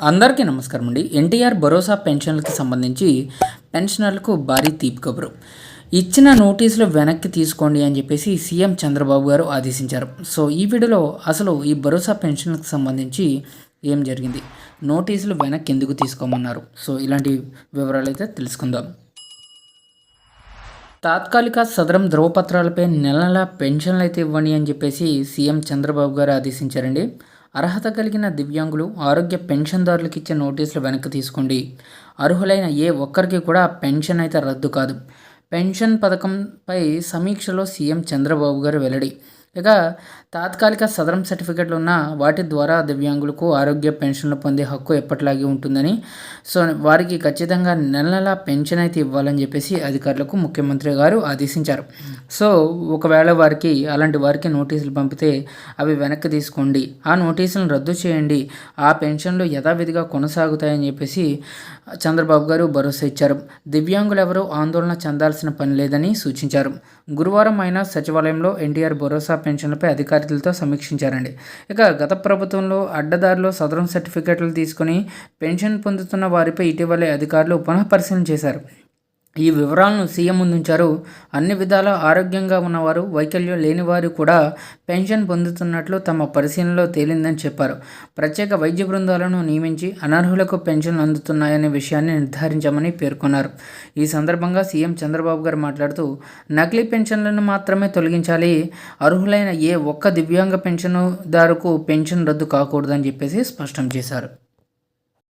అందరికీ నమస్కారం అండి. ఎన్టీఆర్ భరోసా పెన్షన్లకి సంబంధించి పెన్షనర్లకు భారీ తీపి కబురు. ఇచ్చిన నోటీసులు వెనక్కి తీసుకోండి అని చెప్పేసి సీఎం చంద్రబాబు గారు ఆదేశించారు. సో ఈ వీడియోలో అసలు ఈ భరోసా పెన్షన్లకు సంబంధించి ఏం జరిగింది? నోటీసులు వెనక్కి ఎందుకు తీసుకోమన్నారు? సో ఇలాంటి వివరాలు అయితే తెలుసుకుందాం. తాత్కాలిక సదరం ధ్రువపత్రాలపై నెల నెల పెన్షన్లు అయితే ఇవ్వండి అని చెప్పేసి సీఎం చంద్రబాబు గారు ఆదేశించారండి. అర్హత కలిగిన దివ్యాంగులు ఆరోగ్య పెన్షన్దారులకు ఇచ్చే నోటీసులు వెనక్కి తీసుకోండి. అర్హులైన ఏ ఒక్కరికి కూడా పెన్షన్ అయితే రద్దు కాదు. పెన్షన్ పథకంపై సమీక్షలో సీఎం చంద్రబాబు గారు వెల్లడి. ఇక తాత్కాలిక సదరం సర్టిఫికెట్లు ఉన్న వాటి ద్వారా దివ్యాంగులకు ఆరోగ్య పెన్షన్లు పొందే హక్కు ఎప్పటిలాగే ఉంటుందని సో వారికి ఖచ్చితంగా నెల నెల పెన్షన్ అయితే ఇవ్వాలని చెప్పేసి అధికారులకు ముఖ్యమంత్రి గారు ఆదేశించారు. సో ఒకవేళ వారికి అలాంటి వారికి నోటీసులు పంపితే అవి వెనక్కి తీసుకోండి. ఆ నోటీసులను రద్దు చేయండి. ఆ పెన్షన్లు యథావిధిగా కొనసాగుతాయని చెప్పేసి చంద్రబాబు గారు భరోసా ఇచ్చారు. దివ్యాంగులు ఎవరూ ఆందోళన చెందాల్సిన పని లేదని సూచించారు. గురువారం ఆయన సచివాలయంలో ఎన్టీఆర్ భరోసా పెన్షన్లపై అధికారులతో సమీక్షించారండి. ఇక గత ప్రభుత్వంలో అడ్డదారిలో సదరం సర్టిఫికెట్లు తీసుకుని పెన్షన్ పొందుతున్న వారిపై ఇటీవలే అధికారులు పునః పరిశీలన చేశారు. ఈ వివరాలను సీఎం ముందుంచారు అన్ని విధాల ఆరోగ్యంగా ఉన్నవారు వైకల్యం లేనివారు కూడా పెన్షన్ పొందుతున్నట్లు తమ పరిశీలనలో తేలిందని చెప్పారు. ప్రత్యేక వైద్య బృందాలను నియమించి అనర్హులకు పెన్షన్లు అందుతున్నాయనే విషయాన్ని నిర్ధారించామని పేర్కొన్నారు. ఈ సందర్భంగా సీఎం చంద్రబాబు గారు మాట్లాడుతూ నకిలీ పెన్షన్లను మాత్రమే తొలగించాలి. అర్హులైన ఏ ఒక్క దివ్యాంగ పెన్షన్దారుకు పెన్షన్ రద్దు కాకూడదని చెప్పేసి స్పష్టం చేశారు.